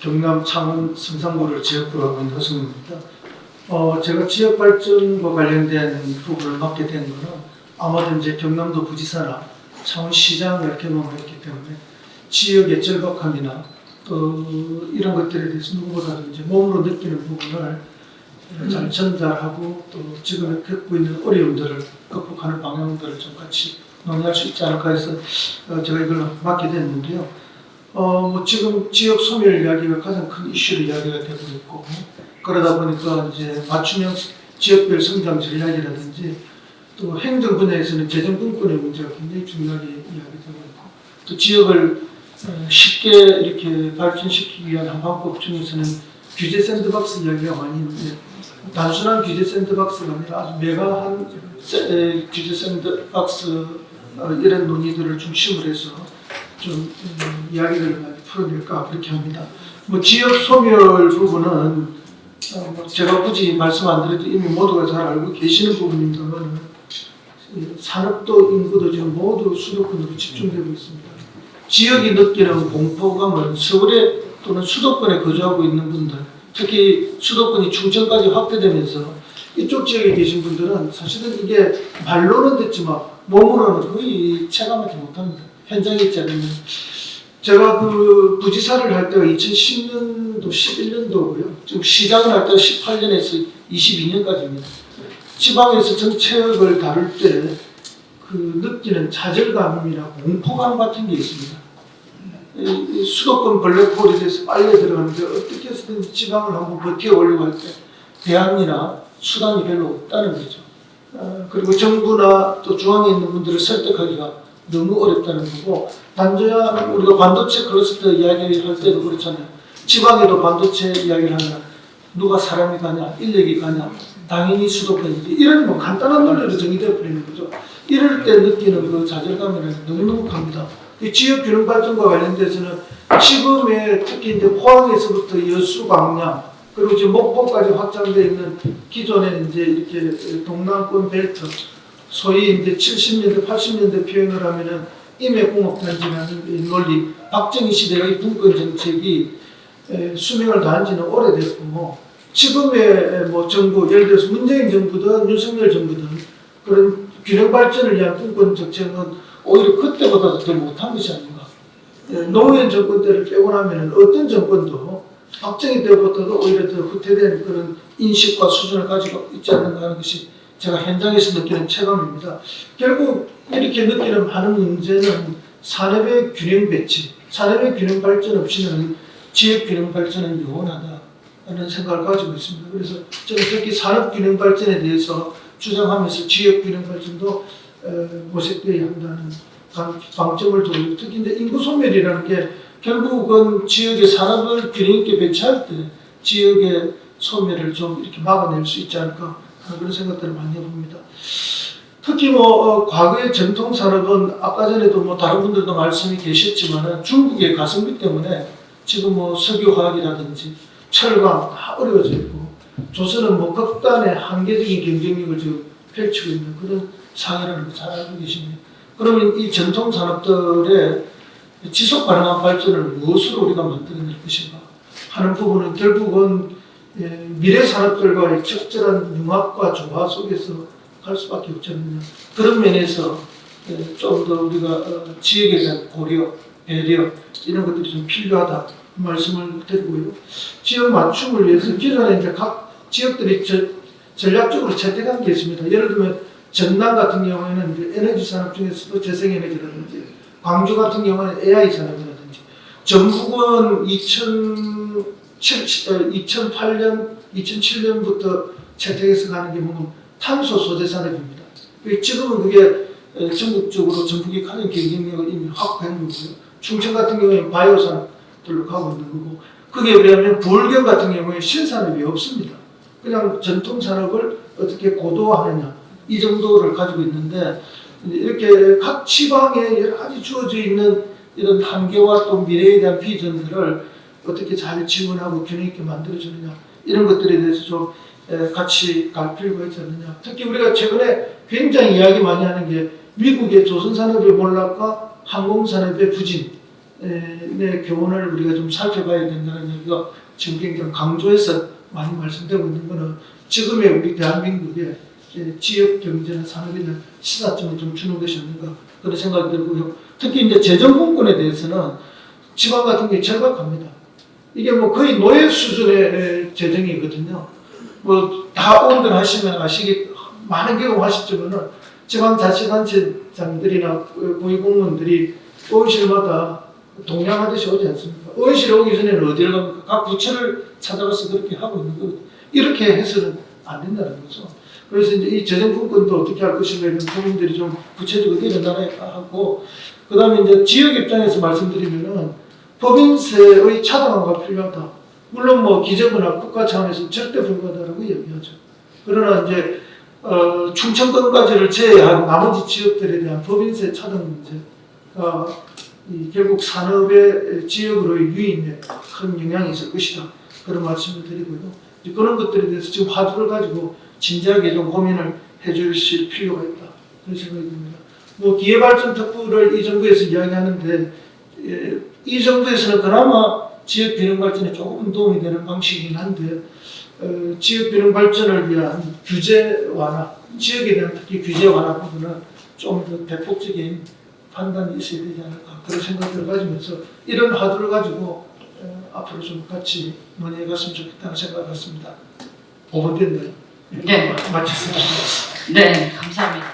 경남 창원 성산구를 지역구로 하고 있는 허승입니다. 어, 제가 지역 발전과 관련된 부분을 맡게 된 거는 아마도 이제 경남도 부지사나 창원시장을 경험했기 때문에 지역의 절박함이나 또 이런 것들에 대해서 누구보다도 이제 몸으로 느끼는 부분을 잘 전달하고 또 지금 겪고 있는 어려움들을 극복하는 방향들을 좀 같이 논의할 수 있지 않을까 해서 어, 제가 이걸 맡게 됐는데요. 어, 뭐 지금 지역 소멸 이야기가 가장 큰 이슈로 이야기가 되고 있고 그러다 보니까 이제 맞춤형 지역별 성장 전략이라든지 또 행정 분야에서는 재정 분권의 문제가 굉장히 중요하게 이야기되고 있고 또 지역을 어, 쉽게 이렇게 발전시키기 위한 한 방법 중에서는 규제 샌드박스 이야기가 많이 있는데 단순한 규제 샌드박스가 아니라 아주 에, 규제 샌드박스 어, 이런 논의들을 중심으로 해서 좀 음, 이야기를 많이 풀어낼까 그렇게 합니다. 뭐 지역 소멸 부분은 어, 뭐 제가 굳이 말씀 안 드려도 이미 모두가 잘 알고 계시는 부분입니다만 산업도 인구도 지금 모두 수도권으로 집중되고 있습니다. 지역이 느끼는 공포감은 서울에 또는 수도권에 거주하고 있는 분들, 특히 수도권이 충청까지 확대되면서 이쪽 지역에 계신 분들은 사실은 이게 말로는 듣지만 몸으로는 거의 체감하지 못합니다. 현장에 있지 않으면. 제가 그 부지사를 할 때가 2010년도, 11년도고요. 지금 시장을 할 때가 18년에서 22년까지입니다. 지방에서 정책을 다룰 때 그 느끼는 좌절감이나 공포감 같은 게 있습니다. 수도권 블랙홀에 대해서 빨려 들어가는데 어떻게 해서든 지방을 한번 버텨오려고 할 때 대안이나 수단이 별로 없다는 거죠. 어, 그리고 정부나 또 중앙에 있는 분들을 설득하기가 너무 어렵다는 거고 단조야 우리가 반도체 클러스터 이야기를 할 때도 그렇잖아요. 지방에도 반도체 이야기를 하면 누가 사람이 가냐, 인력이 가냐, 당연히 수도권이지. 이런 뭐 간단한 논리로 정의되어 버리는 거죠. 이럴 때 느끼는 그 좌절감은 너무너무 큽니다. 이 지역 균형 발전과 관련돼서는 지금의 특히 이제 포항에서부터 여수, 광양 그리고 지금 목포까지 확장되어 있는 기존에 이제 이렇게 동남권 벨트 소위 이제 70년대, 80년대 표현을 하면은 임해공업단지라는 이 논리, 박정희 시대의 이 분권 정책이 에, 수명을 다한 지는 오래됐고 지금의 뭐 정부, 예를 들어서 문재인 정부든 윤석열 정부든 그런 균형 발전을 위한 분권 정책은 오히려 그때보다도 더 못한 것이 아닌가. 예, 노무현 정권 때를 빼고 나면 어떤 정권도 박정희 때보다도 오히려 더 후퇴된 그런 인식과 수준을 가지고 있지 않는가 하는 것이 제가 현장에서 느끼는 체감입니다. 결국 이렇게 느끼는 많은 문제는 산업의 균형 배치, 산업의 균형 발전 없이는 지역 균형 발전은 영원하다. 하는 생각을 가지고 있습니다. 그래서 저는 특히 산업 균형 발전에 대해서 주장하면서 지역 균형 발전도 어, 모색되어야 한다는 방- 방점을 두고 특히 인구 소멸이라는 게 결국은 지역의 산업을 균형 있게 배치할 때 지역의 소멸을 좀 이렇게 막아낼 수 있지 않을까 그런 생각들을 많이 해봅니다. 특히 뭐 어, 과거의 전통 산업은 아까 전에도 뭐 다른 분들도 말씀이 계셨지만은 중국의 가성비 때문에 지금 뭐 석유화학이라든지 철강 다 어려워져 있고 조선은 뭐 극단의 한계적인 경쟁력을 지금 펼치고 있는 그런 걸잘 알고 계십니다. 그러면 이 전통 산업들의 지속 가능한 발전을 무엇으로 우리가 만들어낼 것인가 하는 부분은 결국은 예, 미래 산업들과의 적절한 융합과 조화 속에서 갈 수밖에 않느냐 그런 면에서 예, 좀더 우리가 어, 지역에 대한 고려, 배려 이런 것들이 좀 필요하다 말씀을 드리고요. 지역 맞춤을 위해서 기존에 이제 각 지역들이 저- 전략적으로 채택한 게 있습니다. 예를 들면 전남 같은 경우에는 에너지 산업 중에서도 재생에너지라든지 광주 같은 경우는 AI 산업이라든지 전북은 2007, 2008년, 2007년부터 채택해서 가는 게 뭐냐면 탄소 소재 산업입니다. 그 지금은 그게 에, 전국적으로 전북이 가는 경쟁력을 이미 확보한 거고요. 충청 같은 경우에는 바이오 산업들로 가고 있는 거고 그게 왜냐하면 부울경 같은 경우에 신산업이 없습니다. 그냥 전통 산업을 어떻게 고도화하느냐 이 정도를 가지고 있는데 이렇게 각 지방에 여러 가지 주어져 있는 이런 한계와 또 미래에 대한 비전들을 어떻게 잘 지원하고 균형 있게 만들어주느냐 이런 것들에 대해서 좀 에, 같이 갈 필요가 있지 않느냐 특히 우리가 최근에 굉장히 이야기 많이 하는 게 미국의 조선산업의 몰락과 항공산업의 부진 내 교훈을 우리가 좀 살펴봐야 된다는 얘기가 지금 굉장히 강조해서 많이 말씀되고 있는 거는 지금의 우리 대한민국의 지역 경제나 대한 시사점을 좀 주는 것이 아닌가 그런 생각이 들고요. 특히 이제 재정 분권에 대해서는 지방 같은 게 절박합니다. 이게 뭐 거의 노예 수준의 재정이거든요. 뭐 다 온들 하시면 아시기 많은 경험하시지만은 지방 자치단체장들이나 고위공무원들이 의원실마다 동냥하듯이 오지 않습니까? 의원실 오기 전에는 어디를 갑니까? 각 부처를 찾아가서 그렇게 하고 있는 거거든요. 이렇게 해서는 안 된다는 거죠. 그래서 이제 이 재정분권도 어떻게 할 것인가 이런 고민들이 좀 구체적으로 일어나야 하고, 그 다음에 이제 지역 입장에서 말씀드리면은 법인세의 차등화가 필요하다. 물론 뭐 기재부나 국가 차원에서 절대 불가하다라고 얘기하죠. 그러나 이제 어, 충청권까지를 제외한 나머지 지역들에 대한 법인세 차등 문제가 이 결국 산업의 지역으로의 유인에 큰 영향이 있을 것이다. 그런 말씀을 드리고요. 그런 것들에 대해서 지금 화두를 가지고 진지하게 좀 고민을 해주실 필요가 있다. 그런 생각이 듭니다. 뭐 기회발전 특구를 이 정부에서 이야기하는데 예, 이 정부에서는 그나마 지역 균형 발전에 조금 도움이 되는 방식이긴 한데 어, 지역 균형 발전을 위한 규제 완화, 지역에 대한 특히 규제 완화 부분은 좀 더 대폭적인 판단이 있어야 되지 않을까 그런 생각들을 가지면서 이런 화두를 가지고 어, 앞으로 좀 같이 논의해 갔으면 좋겠다는 생각을 갖습니다. 5분 됐나요? 네. 마쳤습니다. 네, 감사합니다.